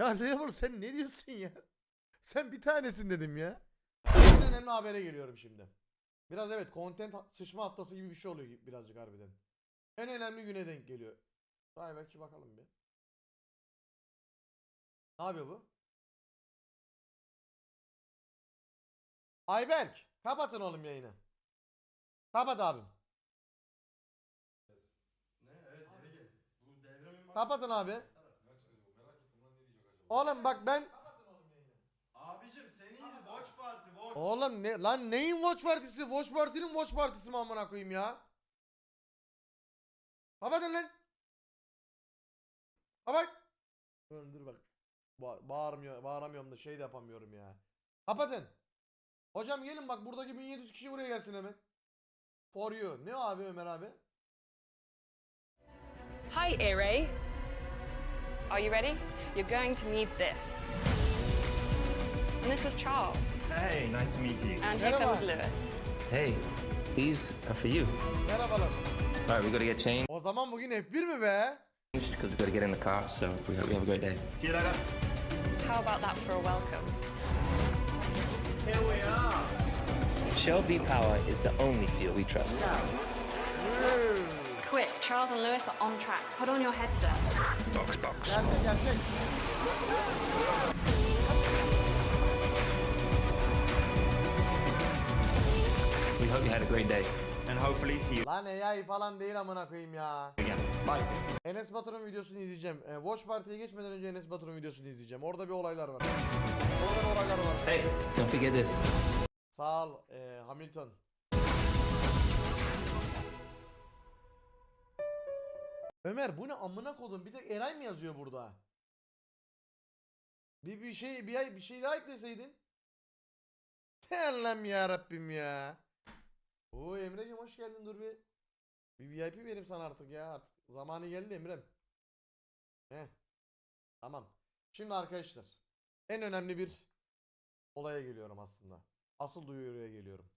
Ya Label sen ne diyorsun ya? Sen bir tanesin dedim ya. En önemli habere geliyorum şimdi. Biraz evet content sıçma haftası gibi bir şey oluyor birazcık harbiden. En önemli güne denk geliyor. Vay belki bakalım bir. Ne yapıyor bu? Ayberk kapatın oğlum yayını. Kapat abim. Ne? Kapatın abi. Oğlum bak ben Abicim senin watch party watch. Oğlum ne lan neyin watch partisi? Watch Party'nin watch partisi mi amına koyayım ya? Kapatın lan. Kapat. Dur, dur bak. Ba bağırmıyor, bağıramıyorum da şey de yapamıyorum ya. Kapatın. Hocam gelin bak buradaki 1700 kişi buraya gelsin hemen. For you. Ne o abi Ömer abi? Hi, Ere. Are you ready? You're going to need this. And this is Charles. Hey, nice to meet you. And here Merhaba. comes Lewis. Hey, these are for you. Merhabalar. All right, we gotta get changed O zaman bugün F1 mi be? because we gotta get in the car. So we hope we have a great day. See you later. How about that for a welcome? Here we are. Shell V Power is the only fuel we trust. Quick, Charles and Lewis are on track. Put on your headsets. Box, box. Gerçek gerçek. We hope you had a great day, and hopefully see you Lan AI falan değil amına koyayım ya. again. Bye. Enes Batur'un videosunu izleyeceğim. E, Watch Party'ye geçmeden önce Enes Batur'un videosunu izleyeceğim. Orada bir olaylar var. Orada bir olaylar var. Hey, don't forget this. Sağ ol e, Hamilton. Ömer bu ne amına kodum? Bir de Eray mı yazıyor burada? Bir bir şey bir bir şey daha ekleseydin. Allah'ım ya Rabbim ya. Oo Emre'cim hoş geldin dur bir. Bir VIP vereyim sana artık ya artık. Zamanı geldi Emre'm. Heh. Tamam. Şimdi arkadaşlar. En önemli bir olaya geliyorum aslında. Asıl duyuruya geliyorum.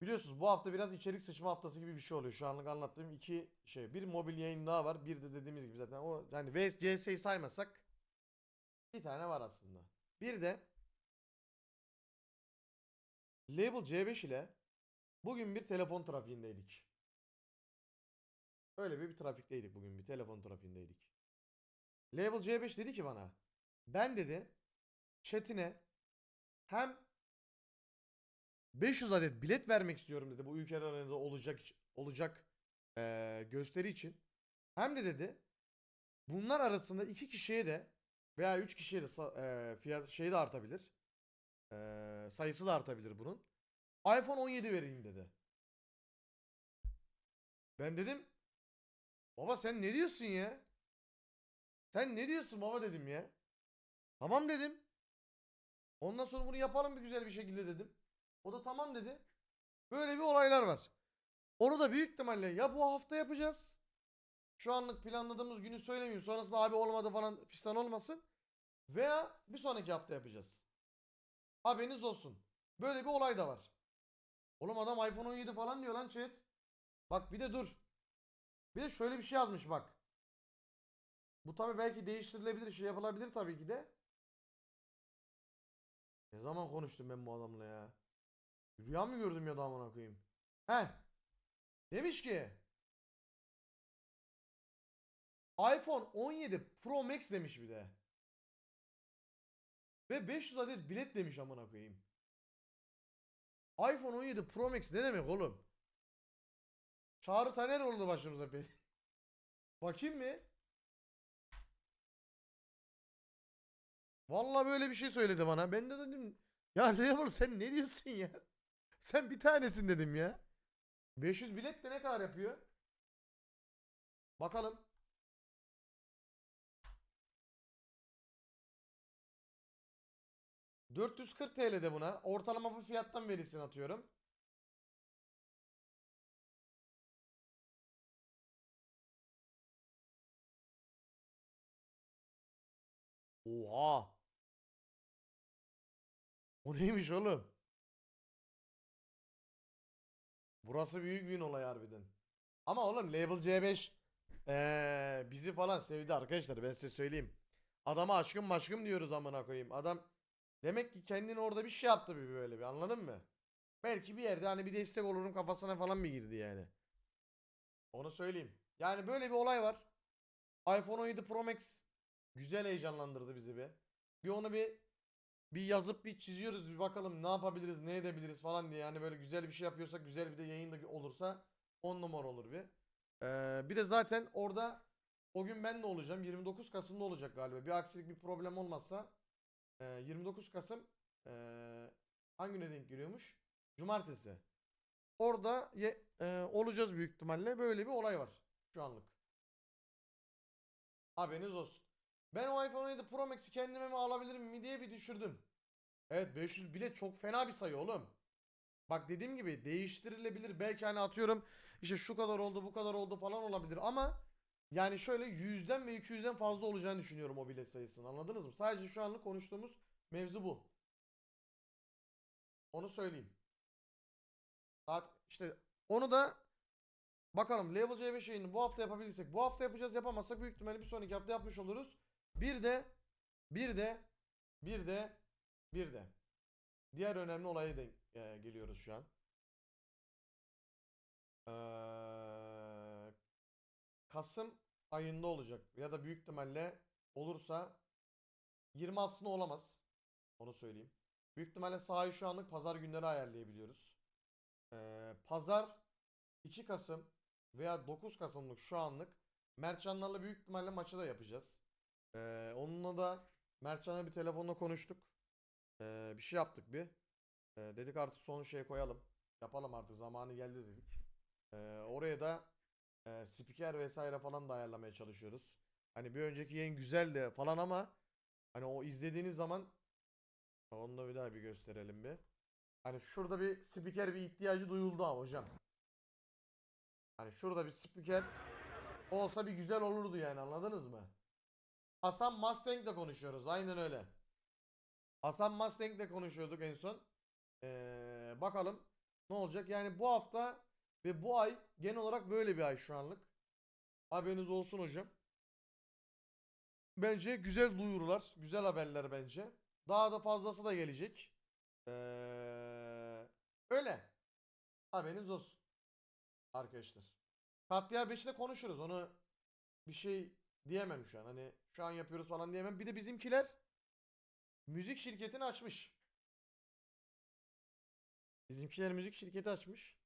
Biliyorsunuz bu hafta biraz içerik sıçma haftası gibi bir şey oluyor. Şu anlık anlattığım iki şey. Bir mobil yayın daha var. Bir de dediğimiz gibi zaten o yani VS CS'yi saymasak bir tane var aslında. Bir de Label C5 ile bugün bir telefon trafiğindeydik. Öyle bir, bir trafikteydik bugün bir telefon trafiğindeydik. Label C5 dedi ki bana ben dedi chatine hem 500 adet bilet vermek istiyorum dedi bu ülkeler arasında olacak olacak eee, gösteri için. Hem de dedi bunlar arasında iki kişiye de veya üç kişiye de eee, fiyat şey de artabilir. Eee, sayısı da artabilir bunun. iPhone 17 vereyim dedi. Ben dedim baba sen ne diyorsun ya? Sen ne diyorsun baba dedim ya. Tamam dedim. Ondan sonra bunu yapalım bir güzel bir şekilde dedim. O da tamam dedi. Böyle bir olaylar var. Onu da büyük ihtimalle ya bu hafta yapacağız. Şu anlık planladığımız günü söylemeyeyim. Sonrasında abi olmadı falan fistan olmasın. Veya bir sonraki hafta yapacağız. Haberiniz olsun. Böyle bir olay da var. Oğlum adam iPhone 17 falan diyor lan chat. Bak bir de dur. Bir de şöyle bir şey yazmış bak. Bu tabi belki değiştirilebilir, şey yapılabilir tabii ki de. Ne zaman konuştum ben bu adamla ya? Rüya mı gördüm ya da amına koyayım? He. Demiş ki iPhone 17 Pro Max demiş bir de. Ve 500 adet bilet demiş amına koyayım. iPhone 17 Pro Max ne demek oğlum? Çağrı Taner oldu başımıza be. Bakayım mı? Vallahi böyle bir şey söyledi bana. Ben de dedim ya Level sen ne diyorsun ya? Sen bir tanesin dedim ya. 500 bilet de ne kadar yapıyor? Bakalım. ...440 TL'de buna. Ortalama bu fiyattan verilsin atıyorum. Oha. O neymiş oğlum? Burası büyük bir olay harbiden. Ama oğlum Label C5 eee, bizi falan sevdi arkadaşlar ben size söyleyeyim. Adama aşkım maşkım diyoruz amına koyayım. Adam demek ki kendini orada bir şey yaptı bir böyle bir anladın mı? Belki bir yerde hani bir destek olurum kafasına falan mı girdi yani. Onu söyleyeyim. Yani böyle bir olay var. iPhone 17 Pro Max güzel heyecanlandırdı bizi bir. Bir onu bir bir yazıp bir çiziyoruz bir bakalım ne yapabiliriz ne edebiliriz falan diye. Yani böyle güzel bir şey yapıyorsak güzel bir de yayın da olursa 10 numara olur bir. Ee, bir de zaten orada o gün ben de olacağım. 29 Kasım'da olacak galiba. Bir aksilik bir problem olmazsa e, 29 Kasım e, hangi güne denk geliyormuş? Cumartesi. Orada ye- e, olacağız büyük ihtimalle. Böyle bir olay var şu anlık. Haberiniz olsun. Ben o iPhone 17 Pro Max'i kendime mi alabilirim mi diye bir düşürdüm. Evet 500 bile çok fena bir sayı oğlum. Bak dediğim gibi değiştirilebilir. Belki hani atıyorum işte şu kadar oldu bu kadar oldu falan olabilir ama yani şöyle 100'den ve 200'den fazla olacağını düşünüyorum o bilet sayısının anladınız mı? Sadece şu anlık konuştuğumuz mevzu bu. Onu söyleyeyim. Saat işte onu da bakalım Level C5 yayını bu hafta yapabilirsek bu hafta yapacağız yapamazsak büyük ihtimalle bir sonraki hafta yapmış oluruz. Bir de bir de bir de bir de diğer önemli olaya da e, geliyoruz şu an. Eee, Kasım ayında olacak ya da büyük ihtimalle olursa 26'sında olamaz. Onu söyleyeyim. Büyük ihtimalle sahayı şu anlık pazar günleri ayarlayabiliyoruz. Eee, pazar 2 Kasım veya 9 Kasım'lık şu anlık Mertcanlarla büyük ihtimalle maçı da yapacağız. Eee, onunla da Mertcan'la bir telefonla konuştuk. Eee, bir şey yaptık bir. Eee, dedik artık son şey koyalım. Yapalım artık zamanı geldi dedik. Eee, oraya da eee spiker vesaire falan da ayarlamaya çalışıyoruz. Hani bir önceki yayın güzeldi falan ama hani o izlediğiniz zaman onu da bir daha bir gösterelim bir. Hani şurada bir spiker bir ihtiyacı duyuldu ama hocam. Hani şurada bir spiker olsa bir güzel olurdu yani anladınız mı? Hasan Mustang'le konuşuyoruz aynen öyle. Hasan Mustang'le konuşuyorduk en son. Ee, bakalım ne olacak? Yani bu hafta ve bu ay genel olarak böyle bir ay şu anlık. Haberiniz olsun hocam. Bence güzel duyurular, güzel haberler bence. Daha da fazlası da gelecek. Ee, öyle. Haberiniz olsun. Arkadaşlar. Katliam 5'te konuşuruz. Onu bir şey diyemem şu an. Hani şu an yapıyoruz falan diyemem. Bir de bizimkiler müzik şirketini açmış. Bizimkiler müzik şirketi açmış.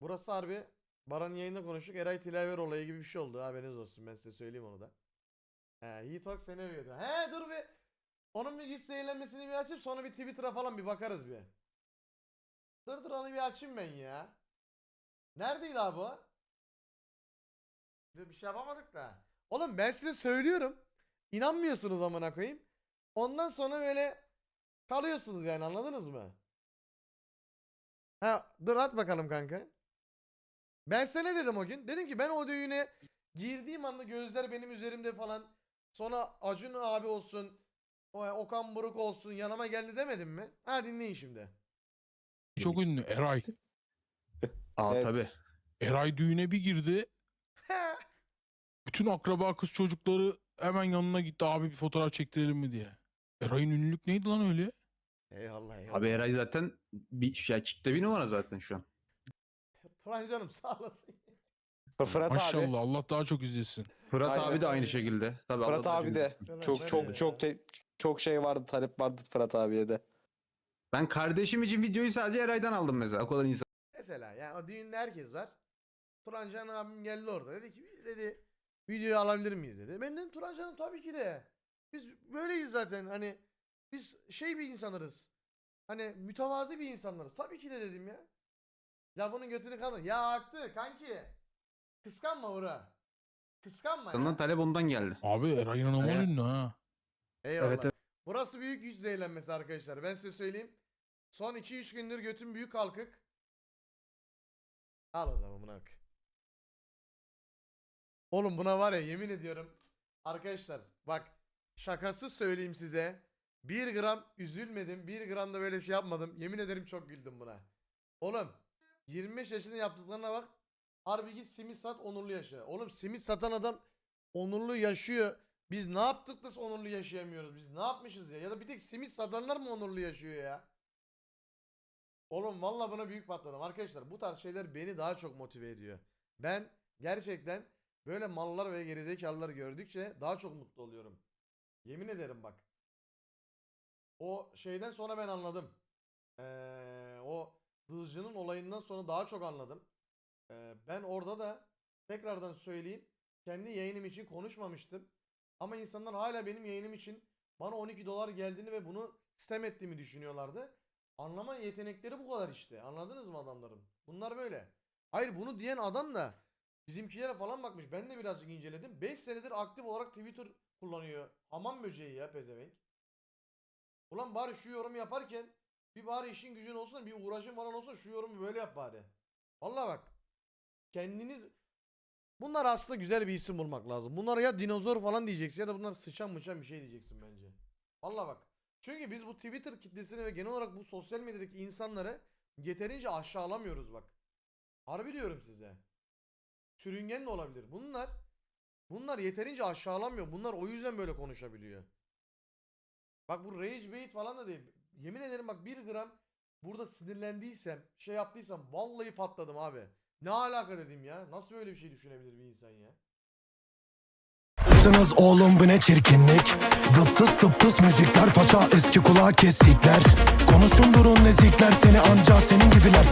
Burası harbi Baran yayında konuştuk. Eray Tilaver olayı gibi bir şey oldu. Haberiniz olsun. Ben size söyleyeyim onu da. He, He Talk seni övüyordu. He dur bir. Onun bir güç zehirlenmesini bir açıp sonra bir Twitter'a falan bir bakarız bir. Dur dur onu bir açayım ben ya. Neredeydi abi o? Bir şey yapamadık da. Oğlum ben size söylüyorum. İnanmıyorsunuz amına koyayım. Ondan sonra böyle kalıyorsunuz yani anladınız mı? Ha dur at bakalım kanka. Ben size ne dedim o gün? Dedim ki ben o düğüne girdiğim anda gözler benim üzerimde falan. Sonra Acun abi olsun. o- Okan Buruk olsun yanıma geldi demedim mi? Ha dinleyin şimdi. Çok ünlü Eray. Aa Evet. tabii. Eray düğüne bir girdi. Bütün akraba kız çocukları hemen yanına gitti abi bir fotoğraf çektirelim mi diye. Eray'ın ünlülük neydi lan öyle? eyvallah eyvallah. Abi Eray zaten bir şey kickte bir numara zaten şu an. Turan canım sağ olasın. Fırat Maşallah abi. Allah daha çok izlesin. Fırat Aynen. abi de aynı şekilde. Tabii Fırat Allah abi de. Evet, çok çok çok te- çok şey vardı, talep vardı Fırat abiye de. Ben kardeşim için videoyu sadece Eray'dan aldım mesela. O kadar insan. Mesela yani o düğünde herkes var. Turancan abim geldi orada. Dedi ki dedi videoyu alabilir miyiz dedi. Ben dedim Turancan'ım tabii ki de. Biz böyleyiz zaten hani biz şey bir insanlarız. Hani mütevazi bir insanlarız. Tabii ki de dedim ya. Ya bunun götünü kaldır. Ya haklı kanki. Kıskanma bura. Kıskanma Senden ya. talep ondan geldi. Abi Eray inanılmaz Evet. ünlü ha. Eyvallah. Evet, evet. Burası büyük güç zehirlenmesi arkadaşlar. Ben size söyleyeyim. Son 2-3 gündür götüm büyük kalkık. Al o zaman buna bak. Oğlum buna var ya yemin ediyorum. Arkadaşlar bak şakası söyleyeyim size. 1 gram üzülmedim. 1 gram da böyle şey yapmadım. Yemin ederim çok güldüm buna. Oğlum 25 yaşında yaptıklarına bak. Harbi git simit sat onurlu yaşa. Oğlum simit satan adam onurlu yaşıyor. Biz ne yaptık da onurlu yaşayamıyoruz? Biz ne yapmışız ya? Ya da bir tek simit satanlar mı onurlu yaşıyor ya? Oğlum valla buna büyük patladım. Arkadaşlar bu tarz şeyler beni daha çok motive ediyor. Ben gerçekten böyle mallar ve gerizekalılar gördükçe daha çok mutlu oluyorum. Yemin ederim bak. O şeyden sonra ben anladım. Ee, o hızcının olayından sonra daha çok anladım. Ee, ben orada da tekrardan söyleyeyim. Kendi yayınım için konuşmamıştım. Ama insanlar hala benim yayınım için bana 12 dolar geldiğini ve bunu sistem ettiğimi düşünüyorlardı. Anlama yetenekleri bu kadar işte. Anladınız mı adamların? Bunlar böyle. Hayır bunu diyen adam da bizimkilere falan bakmış. Ben de birazcık inceledim. 5 senedir aktif olarak Twitter kullanıyor. Hamam böceği ya pezevenk. Ulan bari şu yorum yaparken bir bari işin gücün olsun bir uğraşın falan olsun şu yorumu böyle yap bari. Vallahi bak. Kendiniz Bunlar aslında güzel bir isim bulmak lazım. Bunlara ya dinozor falan diyeceksin ya da bunlar sıçan mıçan bir şey diyeceksin bence. Vallahi bak. Çünkü biz bu Twitter kitlesini ve genel olarak bu sosyal medyadaki insanları yeterince aşağılamıyoruz bak. Harbi diyorum size. Sürüngen de olabilir. Bunlar bunlar yeterince aşağılamıyor. Bunlar o yüzden böyle konuşabiliyor. Bak bu rage bait falan da değil. Yemin ederim bak bir gram burada sinirlendiysem, şey yaptıysam vallahi patladım abi. Ne alaka dedim ya. Nasıl böyle bir şey düşünebilir bir insan ya? Sınız oğlum bu ne çirkinlik Dıptıs tıptıs müzikler faça eski kulağı kesikler Konuşun durun nezikler seni anca senin gibiler